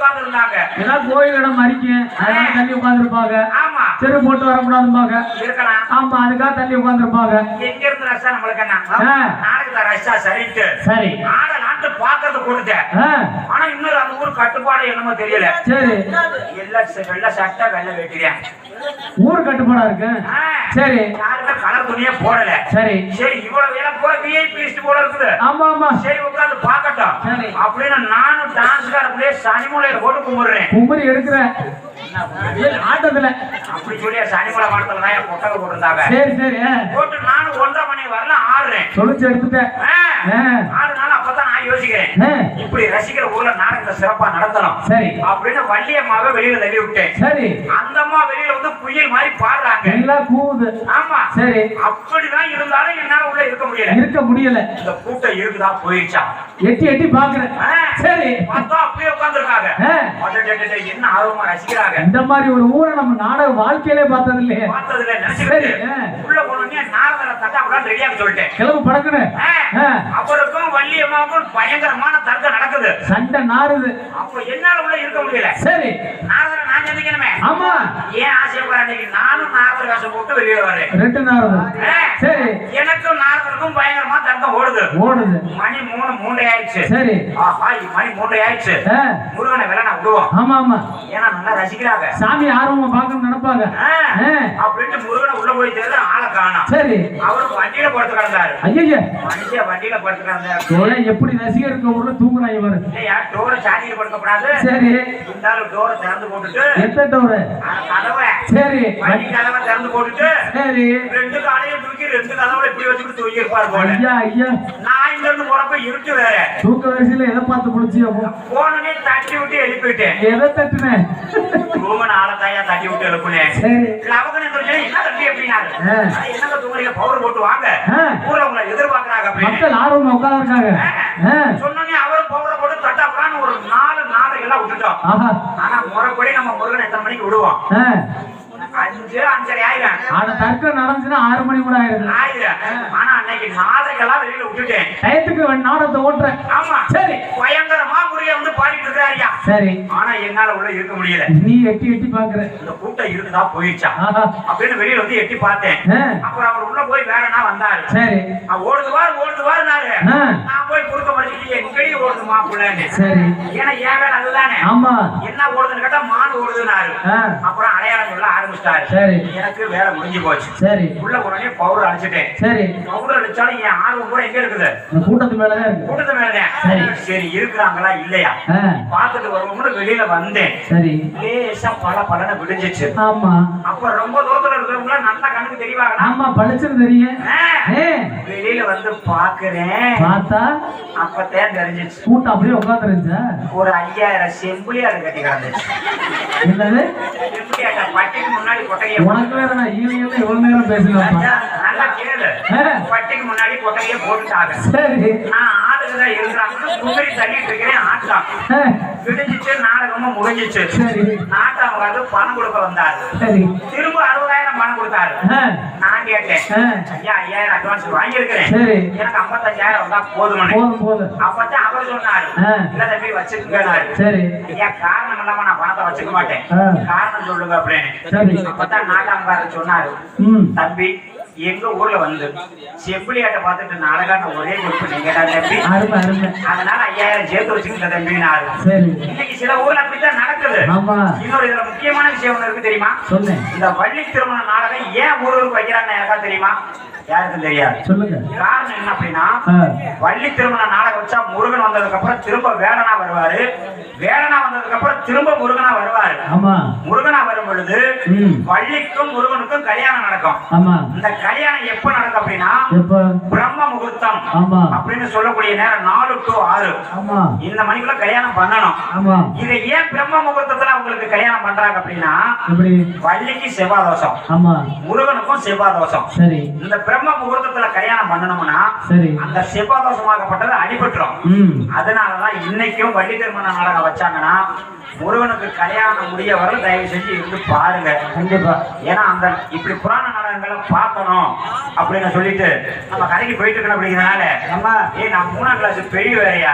உட்கார்ந்து இருந்தாங்க ஏதாவது கோயில் இடம் மறிக்கும் அதனால தள்ளி உட்காந்துருப்பாங்க ஆமா. செரு போட்டு வரக்கூடாதும்பாங்க இருக்கலாம் ஆமா அதுக்காக தள்ளி உட்காந்துருப்பாங்க எங்க இருந்து ரஷ்யா நம்மளுக்கு என்ன. நாளைக்கு சரிட்டு சரி. ஆட நாட்டு பாக்குறது கொடுத்தேன் ஆ, ஆனா இன்னொரு அந்த ஊர் கட்டுப்பாடு என்னமோ தெரியல. சரி. ச- வெள்ளை சட்டை வெள்ளை வெட்டியா ஊர் கட்டுப்பாடா இருக்கு? சரி. யாருமே கலர் துணியே போடல. சரி. சரி இவ்வளவு வேலை போல விஐபி போல இருக்குது. ஆமா ஆமா. சரி உட்காந்து பாக்கட்டும். அப்படின்னு நானும் டான்ஸ்கார அப்படியே சனிமூலையில போட்டு கும்பிடுறேன். குமரி எடுக்கிற ஆட்டத்துல. அப்படி சொல்லி சனிமலை மரத்துல தான் கொட்டகை போட்டிருந்தாங்க. சரி சரி. போட்டு நானும் ஒன்றரை மணி வரல ஆடுறேன். தொலைச்சு எடுத்துட்டேன். ஆ, ஆ. நான் யோசிக்கிறேன். இப்படி ரசிக்கிற ஊர்ல நாடகத்தை சிறப்பா நடத்தணும். சரி. அப்படின்னு வள்ளியம்மாவை வெளியில தள்ளி விட்டேன் சரி. அந்த அம்மா வெளியில வந்து புயல் மாதிரி பாடுறாங்க. எல்லாம் கூவுது. ஆமா. சரி. அப்படிதான் இருந்தாலும் என்னால உள்ள இருக்க முடியல. இருக்க முடியல. இந்த கூட்டம் இருக்குதா போயிடுச்சா எட்டி எட்டி பாக்குறேன். சரி. பார்த்தா அப்படியே உட்கார்ந்துருக்காங்க. என்ன ஆர்வமா ரசிக்கிறாங்க. இந்த மாதிரி ஒரு ஊரை நம்ம நாடக வாழ்க்கையிலே பார்த்தது இல்லையே பார்த்ததுல சரி நினைச்சுக்கிட்டு ஆ, உள்ள போனோடனே நாரதரை தட்டா கூட ரெடியாக சொல்லிட்டேன். கிளம்பு படக்குன்னு. அவருக்கும் வள்ளியம்மாவுக்கும் பயங்கரமான தர்க்கம் நடக்குது. சண்டை நாறுது. அப்ப என்னால உள்ள இருக்க முடியல. சரி. நாரதரை நான் சந்திக்கணுமே. ஆமா. ஏன் ஆசைப்படுற அன்னைக்கு நானும் நாரதர் வேஷம் போட்டு வெளியில வரேன் ரெண்டு நாறுது ஆ, சரி. எனக்கும் ஓடுது மணி மூணு மூன்றரை ஆயிடுச்சு. சரி. ஆஹா மணி மூன்றரை ஆயிடுச்சு. முருகனை வேலை நான் விடுவோம். ஆமா ஆமா. ஏன்னா நல்லா ரசிக்கிறாங்க. சாமி ஆர்வமா பார்க்கணும்னு நினைப்பாங்க. அப்படின்ட்டு முருகனை உள்ள போய் ஆளை காணோம். சரி. அவரும் வண்டியில படுத்து கிடந்தாரு ஐயா மனுஷன் வண்டியில படுத்து கிடந்தாரு எப்படி ரசிகருக்கு ஊர்ல தூங்குறாங்க இவரு. டோரை சாதியில படுக்கப்படாது சரி. இருந்தாலும் டோரை திறந்து போட்டுட்டு எந்த டோரு? கதவை. சரி. வண்டி கதவை திறந்து போட்டுட்டு சரி. ரெண்டு காலையும் ரெண்டு கதவுல இப்படி வச்சுட்டு தூக்கி இருப்பார் போல. ஐயா ஐயா. நான் இங்க இருந்து போறப்ப இருட்டு வேற. தூக்க வயசுல எதை பார்த்து முடிச்சு அப்போ போனனே தட்டி விட்டு எழுப்பிட்டேன் எதை தட்டுனேன் ரூமன் ஆள தாயா தட்டி விட்டு எழுப்புனேன். சரி. என்ன ஆ. அட, என்னங்க தூங்குறீங்க? பவுடர் போட்டு வாங்க. ஆ. ஊர்ல உங்களை எதிர்பார்க்கறாங்க அப்படின்னு. மக்கள் ஆர்வமா அவரும் போட்டு தட்டாப்புறான்னு ஒரு நாலு நாலு எல்லாம் விட்டுட்டோம். ஆனா முறைப்படி நம்ம முருகன் எத்தனை மணிக்கு விடுவோம். அஞ்சு அஞ்சரை ஆயிரம். ஆனா தர்க்கம் நடந்துச்சுன்னா ஆறு மணி கூட ஆயிடுது ஆயிரம். ஆனா அன்னைக்கு நாளைக்கெல்லாம் வெளியில விட்டுட்டேன். டயத்துக்கு நாடகத்தை ஓட்டுறேன். ஆமா. சரி. பயங்கரமா சரி. ஆனா என்னால உள்ள இருக்க முடியல. நீ எட்டி எட்டி பாக்குற. இந்த கூட்டம் இருக்குதா போயிடுச்சா? அப்படின்னு வெளியில வந்து எட்டி பார்த்தேன். அப்புறம் அவர் உள்ள போய் வேறனா வந்தாரு? சரி. நான் ஓடுதுவார் ஓடுதுவாருனாரு. ஆ. நான் போய் குறுக்க மடிச்சுட்டு எங்கடி ஓடுது மாப்பிள்ளன்னு? சரி. ஏன்னா என் வேலை அதுதானே. ஆமா. என்ன ஓடுதுன்னு கேட்டா மான் ஓடுதுன்னாரு. ஆ. அப்புறம் அடையாளம் சொல்ல ஆரம்பிச்சிட்டாரு. சரி. எனக்கு வேலை முடிஞ்சு போச்சு. சரி. உள்ள போனே பவுடர் அடிச்சிட்டேன். சரி. பவுடர் அடிச்சாலும் என் ஆர்வம் கூட எங்க இருக்குது? கூட்டத்து மேலதான் கூட்டத்து மேலதான். சரி. சரி இருக்கிறாங்களா இல்லையா? ஆ, பார்த்துட்டு வருவோம்னு வெளியில வந்தேன். சரி. லேசா பல பலன விடிஞ்சிச்சு ஆமா. அப்ப ரொம்ப தூரத்துல இருக்கிறவங்க நல்லா கண்ணுக்கு தெரியவாங்களா ஆமா பழிச்சிரு தெரியும். வெளியில வந்து பாக்குறேன். பார்த்தா? அப்பதான் தெரிஞ்சிச்சு. கூட்டம் அப்படியே உட்காந்துருந்துச்சா ஒரு ஐயாயிரம் செம்புலியாடு கட்டி கிடந்துச்சு. என்னது? செம்புலியாட்ட பட்டிக்கு முன்னாடி கொட்டையை உனக்கு வேற நான் ஈவினிங்ல இவ்வளவு நேரம் பேசலாமா நல்லா கேளு. பட்டிக்கு முன்னாடி கொட்டையை போட்டுட்டாங்க. சரி. நான் ஆளுதான் இருக்கிறாங்கன்னு குமரி தள்ளிட்டு இருக்கிறேன் ஆட்டம் விடிஞ்சிச்சு நாடகமும் முடிஞ்சிச்சு. சரி. நாட்டம் வந்து பணம் கொடுக்க வந்தாரு. திரும்ப அறுபதாயிரம் பணம் கொடுத்தாரு. நான் கேட்டேன் ஐயா ஐயாயிரம் அட்வான்ஸ் வாங்கியிருக்கிறேன். எனக்கு ஐம்பத்தஞ்சாயிரம் வந்தா போதும் அப்பதான் அவர் சொன்னாரு. இல்ல தம்பி வச்சுக்கோங்க சரி. ஐயா காரணம் இல்லாம நான் பணத்தை வச்சுக்க மாட்டேன். காரணம் சொல்லுங்க அப்படின்னு. அப்பதான் நாட்டாம்காரர் சொன்னாரு தம்பி எங்க ஊர்ல வந்து செம்பிளியாட்ட பார்த்துட்டு நாடகான ஒரே குரூப் நீங்க தம்பி. அதனால ஐயாயிரம் சேர்த்து வச்சுக்கிட்ட சரி. இன்னைக்கு சில ஊர்ல அப்படித்தான் நடக்குது. இன்னொரு இதுல முக்கியமான விஷயம் ஒண்ணு இருக்கு தெரியுமா? இந்த வள்ளி திருமண நாடகம் ஏன் ஊர் ஊருக்கு வைக்கிறாங்க யாருக்கா தெரியுமா? யாருக்கும் தெரியாது. சொல்லுங்க. காரணம் என்ன அப்படின்னா வள்ளி திருமண நாடகம் வச்சா முருகன் வந்ததுக்கு அப்புறம் திரும்ப வேடனா வருவாரு. வேடனா வந்ததுக்கு அப்புறம் திரும்ப முருகனா வருவாரு. ஆமா. முருகனா வரும் பொழுது வள்ளிக்கும் முருகனுக்கும் கல்யாணம் நடக்கும். ஆமா. இந்த கல்யாணம் எப்ப நடக்கும் அப்படின்னா பிரம்ம முகூர்த்தம் அப்படின்னு சொல்லக்கூடிய நேரம் நாலு டு ஆறு. இந்த மணிக்குள்ள கல்யாணம் பண்ணணும். இதை ஏன் பிரம்ம முகூர்த்தத்துல அவங்களுக்கு கல்யாணம் பண்றாங்க அப்படின்னா வள்ளிக்கு செவ்வாய் தோஷம் முருகனுக்கும் செவ்வாய் தோஷம் சரி. இந்த பிரம்ம முகூர்த்தத்துல கல்யாணம் பண்ணணும்னா சரி. அந்த செவ்வாய் தோஷமாகப்பட்டது அடிபட்டுரும் அதனாலதான் இன்னைக்கும் வள்ளி திருமண நாடகம் வச்சாங்கன்னா முருகனுக்கு கல்யாணம் முடிய வரை தயவு செஞ்சு இருந்து பாருங்க. கண்டிப்பா. ஏன்னா அந்த இப்படி புராண நாடகங்களை பார்க்கணும் அப்படின்னு சொல்லிட்டு நம்ம கடைக்கு போயிட்டு இருக்கணும் அப்படிங்கிறதுனால நம்ம ஏய் நான் மூணாம் கிளாஸ் பெரிய வேறையா